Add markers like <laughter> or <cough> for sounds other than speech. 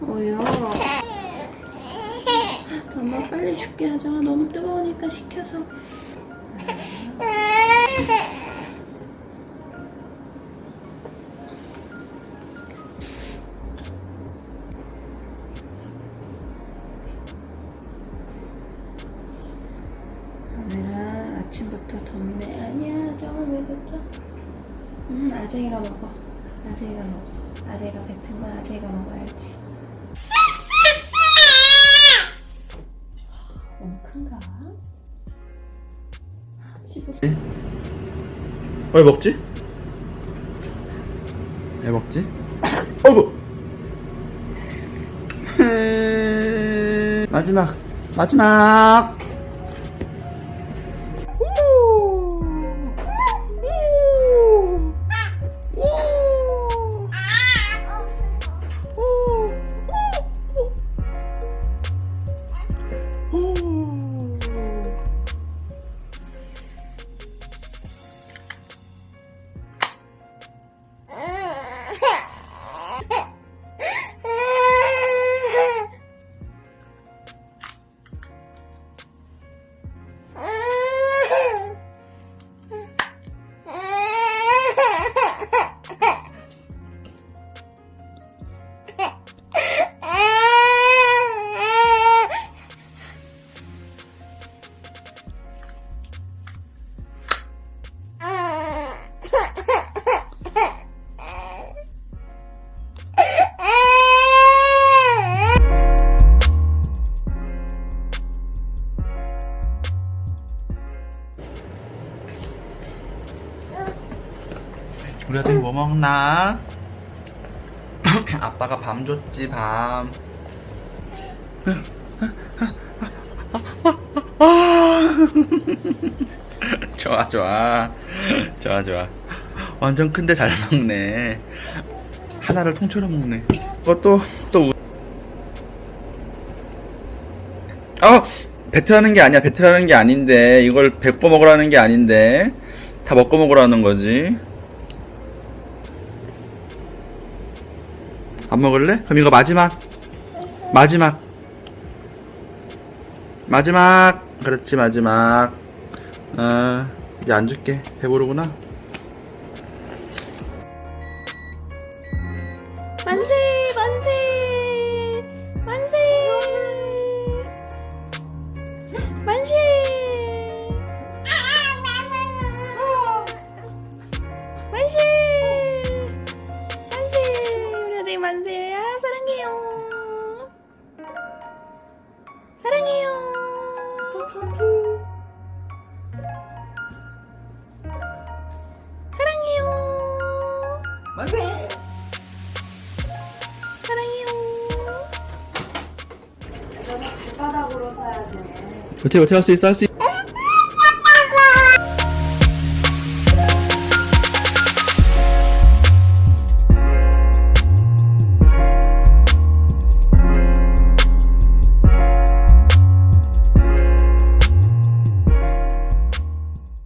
먹어요. 엄마 빨리 줄게 하정아 너무 뜨거우니까 식혀서. 오늘은 아침부터 덥네. 아니야, 뱉어? 음, 아재이가 먹어. 아재이가 먹어. 아재이가 뱉은 건 아재이가 먹어야지. 큰가? 씹었어. 왜 먹지? 왜 먹지? <coughs> 어이구! <laughs> 마지막 마지막 우리 아들 뭐 먹나? <coughs> 아빠가 밤 줬지 밤. <laughs> 좋아 좋아. 좋아 좋아. 완전 큰데 잘 먹네. 하나를 통째로 먹네. 그것도 또 아! 배틀하는 게 아니야. 배틀하는 게 아닌데. 이걸 배꿔 먹으라는 게 아닌데. 다 먹고 먹으라는 거지 안 먹을래? 그럼 이거 마지막. 마지막. 마지막. 그렇지 마지막. 어 이제 안 줄게. 배부르구나. 만세 만세 만세. 만세. 만세 사랑해요. 만세 사랑해요 어떻게 어떻게 할 수 있어? 할 수 있어